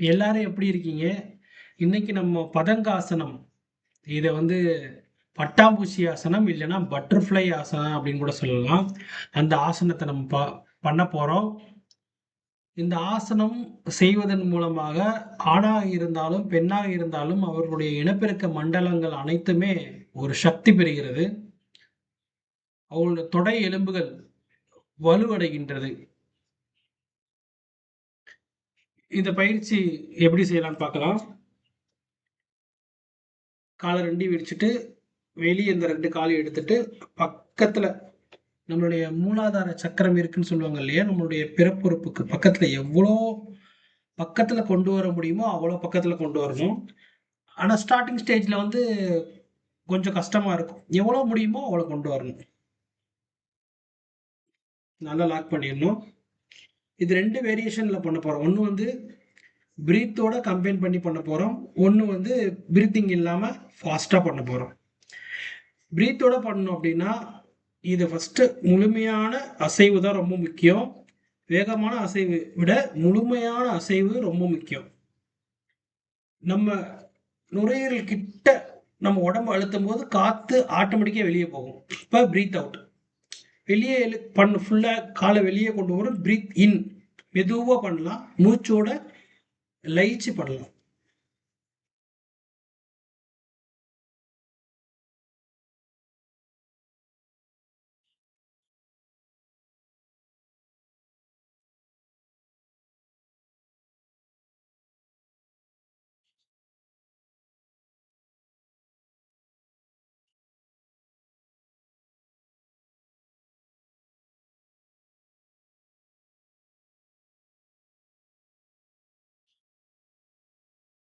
எல்லாரும் எப்படி இருக்கீங்க? இன்னைக்கு நம்ம பதங்காசனம். இதை வந்து பட்டாம்பூச்சி ஆசனம் இல்லைன்னா பட்டர்ஃப்ளை ஆசனம் அப்படின்னு கூட சொல்லலாம். அந்த ஆசனத்தை நம்ம ப பண்ண போகிறோம் இந்த ஆசனம் செய்வதன் மூலமாக ஆணாக இருந்தாலும், பெண்ணாக இருந்தாலும் அவர்களுடைய இனப்பெருக்க மண்டலங்கள் அனைத்துமே ஒரு சக்தி பெறுகிறது. அவங்களோட தொடை எலும்புகள் வலுவடைகின்றது. இந்த பயிற்சி எப்படி செய்யலாம்னு பார்க்கலாம். காலை ரெண்டி விரிச்சுட்டு, வெளியே இந்த ரெண்டு காலையும் எடுத்துட்டு, பக்கத்தில் நம்மளுடைய மூலாதார சக்கரம் இருக்குன்னு சொல்லுவாங்க இல்லையா? நம்மளுடைய பிறப்புறுப்புக்கு பக்கத்தில் எவ்வளோ பக்கத்தில் கொண்டு வர முடியுமோ, அவ்வளோ பக்கத்தில் கொண்டு வரணும். ஆனால் ஸ்டார்டிங் ஸ்டேஜில் வந்து கொஞ்சம் கஷ்டமாக இருக்கும். எவ்வளோ முடியுமோ அவ்வளோ கொண்டு வரணும். நல்லா லாக் பண்ணிடணும். இது ரெண்டு வேரியேஷன்ல பண்ண போறோம். ஒன்று வந்து பிரீத்தோட கம்பைன் பண்ணி பண்ண போறோம். ஒன்று வந்து பிரீத்திங் இல்லாம ஃபாஸ்ட்டாக பண்ண போறோம். பிரீத்தோட பண்ணோம் அப்படின்னா, இது ஃபஸ்ட்டு முழுமையான அசைவு தான் ரொம்ப முக்கியம். வேகமான அசைவு விட முழுமையான அசைவு ரொம்ப முக்கியம். நம்ம நுரையீரல் கிட்ட நம்ம உடம்பு அழுத்தும்போது காத்து ஆட்டோமேட்டிக்காக வெளியே போகும். இப்போ பிரீத் அவுட். வெளியே இழு பண்ணு காலை வெளியே கொண்டு வரும். Breathe in. மெதுவாக பண்ணலாம். மூச்சோட லயிச்சு பண்ணலாம்.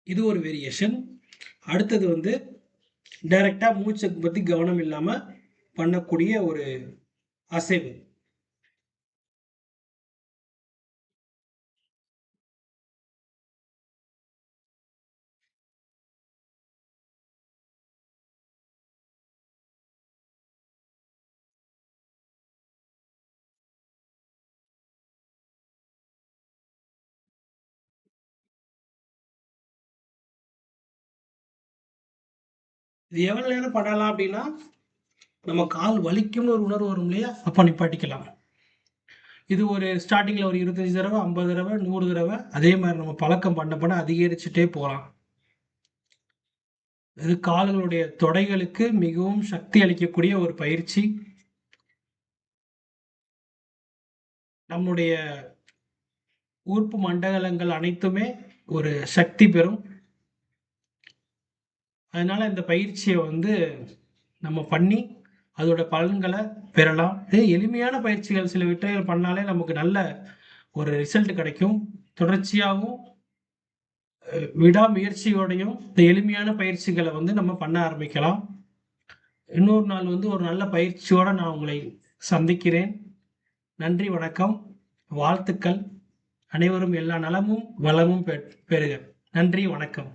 இது ஒரு வேரியேஷன். அடுத்தது வந்து டைரக்ட்டா மூச்சை பற்றி கவனம் இல்லாமல் பண்ணக்கூடிய ஒரு அசைவு. இது எவ்வளோ நேரம் பண்ணலாம் அப்படின்னா, நம்ம கால் வலிக்கும்னு ஒரு உணர்வு வரும் இல்லையா? அப்போ நிப்பாட்டிக்கலாம். இது ஒரு ஸ்டார்டிங்கில் ஒரு இருபத்தஞ்சி தடவை ஐம்பது தடவை நூறு தடவை அதே மாதிரி நம்ம பழக்கம் பண்ண பண்ண அதிகரிச்சுட்டே போகலாம் இது கால்களுடைய தொடைகளுக்கு மிகவும் சக்தி அளிக்கக்கூடிய ஒரு பயிற்சி. நம்முடைய உறுப்பு மண்டலங்கள் அனைத்துமே ஒரு சக்தி பெறும். அதனால் இந்த பயிற்சியை வந்து நம்ம பண்ணி, அதோட பலன்களை பெறலாம். இது எளிமையான பயிற்சிகள் சில விஷயங்கள் பண்ணாலே நமக்கு நல்ல ஒரு ரிசல்ட் கிடைக்கும். தொடர்ச்சியாகவும் விடாமுயற்சியோடையும் இந்த எளிமையான பயிற்சிகளை வந்து நம்ம பண்ண ஆரம்பிக்கலாம். இன்னொரு நாள் வந்து ஒரு நல்ல பயிற்சியோடு நான் உங்களை சந்திக்கிறேன். நன்றி, வணக்கம். வாழ்த்துக்கள். அனைவரும் எல்லா நலமும், வளமும் பெ பெறுக. நன்றி, வணக்கம்.